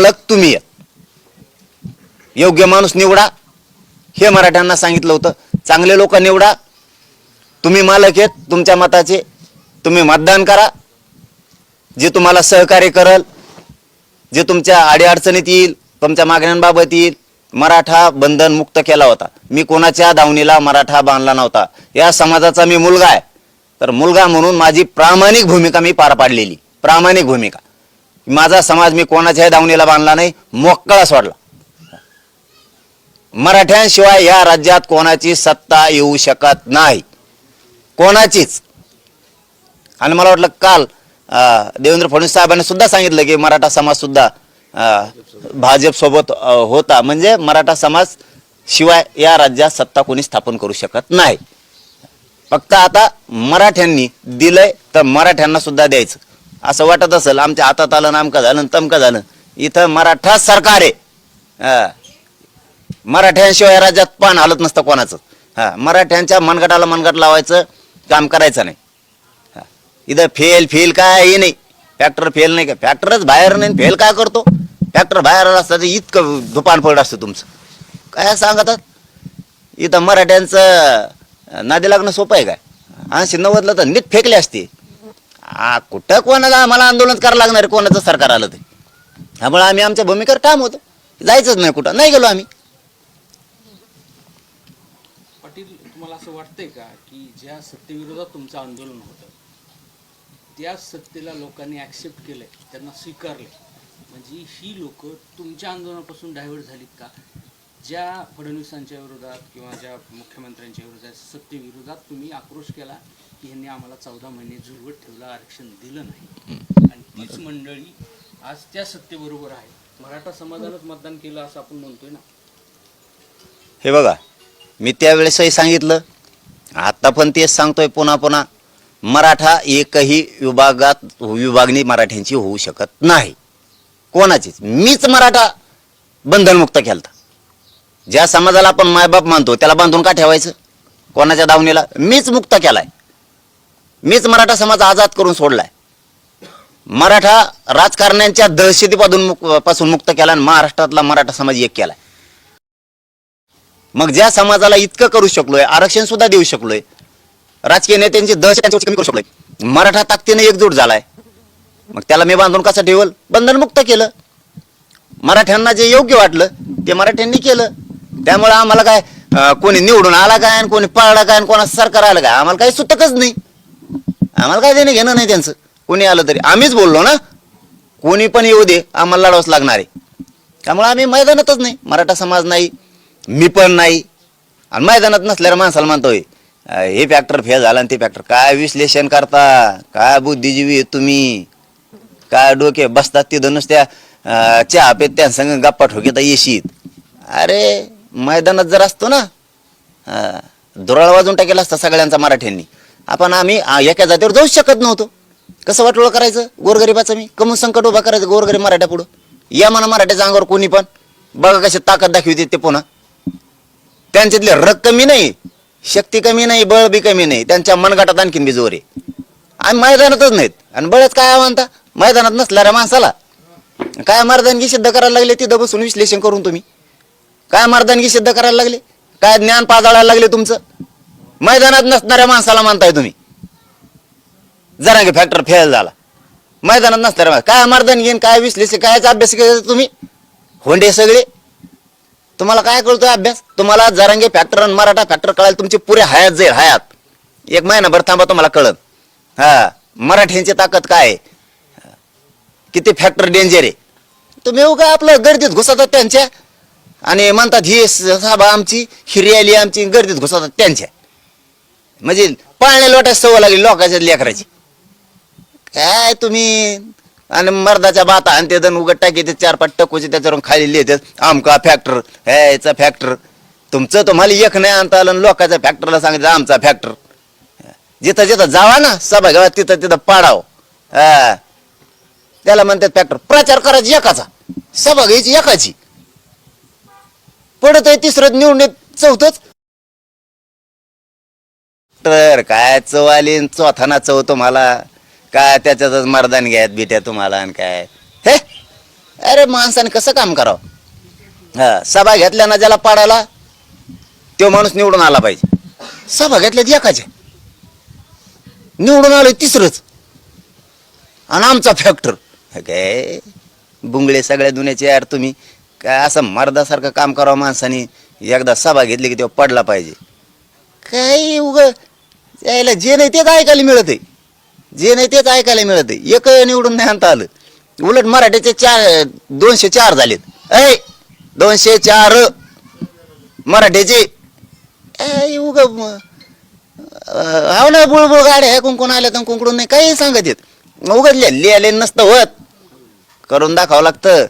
मालक तुम्ही योग्य माणूस निवडा. हे मराठ्यांना सांगितलं होतं. चांगले लोक निवडा. तुम्ही मालक आहेत तुमच्या मताचे. तुम्ही मतदान करा. जे तुम्हाला सहकार्य करल जे तुमच्या अडीअडचणीत येईल तुमच्या मागण्यांबाबत येईल मराठा बंधन मुक्त केला होता. मी कोणाच्या दावणीला मराठा बांधला नव्हता. या समाजाचा मी मुलगा आहे. तर मुलगा म्हणून माझी प्रामाणिक भूमिका मी पार पाडलेली. प्रामाणिक भूमिका. माझा समाज मी कोणाच्याही दावणीला बांधला नाही मोकळा सोडला. मराठ्यांशिवाय या राज्यात कोणाची सत्ता येऊ शकत नाही. कोणाचीच. आणि मला वाटलं काल देवेंद्र फडणवीस साहेबांनी सुद्धा सांगितलं की मराठा समाज सुद्धा भाजप सोबत होता. म्हणजे मराठा समाज शिवाय या राज्यात सत्ता कोणी स्थापन करू शकत नाही. फक्त आता मराठ्यांनी दिलंय तर मराठ्यांना सुद्धा द्यायचं. असं वाटत असेल आमच्या हातात आलं नामका झालं तमकं झालं. इथं मराठा सरकार आहे. मराठ्यांशिवाय राज्यात पान हालत नसतं कोणाचं. हां. मराठ्यांच्या मनगटाला मनगट लावायचं काम करायचं नाही. हां. इथं फेल फेल काय हे नाही. फॅक्टर फेल नाही का? फॅक्टरच बाहेर नाही फेल काय करतो? फॅक्टर बाहेर असतं तर इतकं दुपान पड असतं तुमचं. काय सांगतात? इथं मराठ्यांचं नादी लागणं सोपं आहे काय? ऐंशी नव्वदला तर नीट फेकले असते. आ कुठं कोणाला आम्हाला आंदोलन करावं लागणार आहे? कोणाचं सरकार आलं ते? त्यामुळे आम्ही आमच्या भूमिकेवर काम होतो. जायचंच नाही कुठं. नाही गेलो आम्ही. पाटील तुम्हाला असं वाटतंय का की ज्या सत्तेविरोधात तुमचं आंदोलन होतं त्या सत्तेला लोकांनी ॲक्सेप्ट केलंय त्यांना स्वीकारले म्हणजे ही लोक तुमच्या आंदोलनापासून डायव्हर्ट झालीत का? ज्या फडणवीसांच्या विरोधात किंवा ज्या मुख्यमंत्र्यांच्या विरोधात सत्तेविरोधात तुम्ही आक्रोश केला? की ह्यांनी आम्हाला चौदा महिने झुलवत ठेवलं आरक्षण दिलं नाही. आणि तीच मंडळी आज त्या सत्तेबरोबर आहे. मराठा समाजानंच मतदान केलं असं आपण म्हणतोय ना. हे बघा मी त्यावेळेसही सांगितलं आता पण तेच सांगतोय पुन्हा पुन्हा मराठा एकही विभागात विभागणी मराठ्यांची होऊ शकत नाही. कोणाचीच. मीच मराठा बंधनमुक्त केलता. ज्या समाजाला आपण मायबाप मानतो त्याला बांधून का ठेवायचं? कोणाच्या दावणीला? मीच मुक्त केलाय. मीच मराठा समाज आजाद करून सोडलाय. मराठा राजकारण्यांच्या दहशतीपासून पासून मुक्त केला आणि महाराष्ट्रातला मराठा समाज एक केलाय. मग ज्या समाजाला इतकं करू शकलोय आरक्षण सुद्धा देऊ शकलोय राजकीय नेत्यांची दहशत कमी करू शकलोय मराठा ताकदीने एकजूट झालाय. मग त्याला मी बांधून कसं ठेवल? बंधनमुक्त केलं. मराठ्यांना जे योग्य वाटलं ते मराठ्यांनी केलं. त्यामुळे आम्हाला काय कोणी निवडून आला काय आणि कोणी पळला काय आणि कोणाचं सरकार आलं काय? आम्हाला काही सुतकच नाही. आम्हाला काय देणं घेणं नाही त्यांचं. कोणी आलं तरी. आम्हीच बोललो ना. कोणी पण येऊ दे आम्हाला लढावंच लागणार आहे. त्यामुळे आम्ही मैदानातच नाही. मराठा समाज नाही मी पण नाही. आणि मैदानात नसल्यावर माणसाला म्हणतोय हे फॅक्टर फेल झाला आणि ते फॅक्टर काय विश्लेषण करता? काय बुद्धिजीवी तुम्ही? काय डोके बसतात तिथं नुसत्या चहा पेत त्या संग गप्पा ठोकेता येशीत. अरे मैदानात जर असतो ना दुराळ वाजून टाकेला असता सगळ्यांचा मराठ्यांनी. आपण आम्ही एका जातीवर जाऊच शकत नव्हतो. कसं वाटोळं करायचं? गोरगरिबाचं मी. कमून संकट उभा करायचं गोरगरीब मराठ्या पुढं. या म्हणा मराठ्याच्या अंगावर कोणी पण. बघा कशी ताकद दाखवते ते पुन्हा. त्यांच्यातले रग कमी नाही शक्ती कमी नाही बळ बी कमी नाही. त्यांच्या मनगटात आणखीन बी जोर आहे. आम्ही मैदानातच नाहीत. आणि बळच काय म्हणता मैदानात नसणाऱ्या माणसाला. काय मर्दानगी सिद्ध करायला लागले तिथं बसून विश्लेषण करून तुम्ही? काय मर्दानगी सिद्ध करायला लागले? काय ज्ञान पाजाळायला लागले तुमचं? मैदानात नसणाऱ्या माणसाला मानताय तुम्ही. जरा की फॅक्टर फेल झाला. मैदानात नसणाऱ्या काय मर्दन घेईन काय विश्लेषण कायच अभ्यास केला तुम्ही? होंडे सगळे. तुम्हाला काय कळतोय अभ्यास? तुम्हाला जरांगे फॅक्टर आणि मराठा फॅक्टर कळायला तुमची पुरे हयात जाईल हयात. एक महिनाभर थांबा तुम्हाला कळत हा मराठ्यांची ताकद काय आहे? किती फॅक्टर डेंजर आहे? तुम्ही येऊ का आपलं गर्दीत घुसतात त्यांच्या. आणि म्हणतात ही सभा आमची ही रॅली आमची गर्दीत घुसतात त्यांच्या. म्हणजे पाळण्या लोटायची सवय लागली लोकांच्या लेकराची. काय तुम्ही? आणि मर्दाच्या बाता आणि ते दन उघड टाकी ते चार पाच टकूचे त्याच्यावरून खाली लिहितात आमका फॅक्टर ह्याचा फॅक्टर तुमचं तुम्हाला एक नाही आणता आलं आणि लोकांच्या फॅक्टरला सांगितलं आमचा फॅक्टर जिथं जिथं जावा ना सभागृहात तिथं तिथं पाडाव. हा. त्याला म्हणतात फॅक्टर प्रचार करायची एकाचा. सभा घ्यायची एकाची. पडत आहे तिसरं निवडून चौथच. तर काय चव चौथाना चव तुम्हाला? काय त्याच्यातच मर्दान घ्यायत बिट्या तुम्हाला आणि काय? हे? अरे माणसाने कसं काम करावं? हा सभा घेतल्या ना ज्याला पाडायला तो माणूस निवडून आला पाहिजे. सभा घेतल्यात एकाच्या निवडून आलोय तिसरंच. आणि आमचा फॅक्टर काय? बुंगळे सगळ्या दुनियाचे यार तुम्ही. काय असं मर्दासारखं काम करावं माणसाने? एकदा सभा घेतली की तेव्हा पडला पाहिजे. काही उग यायला जे नाही तेच ऐकायला मिळत आहे जे नाही तेच ऐकायला मिळत आहे एक निवडून नाही आणता आलं. उलट मराठीचे चार दोनशे चार झालेत. ऐ दोनशे चार. मराठीचे. उग हाव ना बुळबुळ गाड्या आहे कुंकून आल्या तर कुंकडून नाही काही सांगत येत. उगत लिहिले नसतं होत. करून दाखावं लागतं.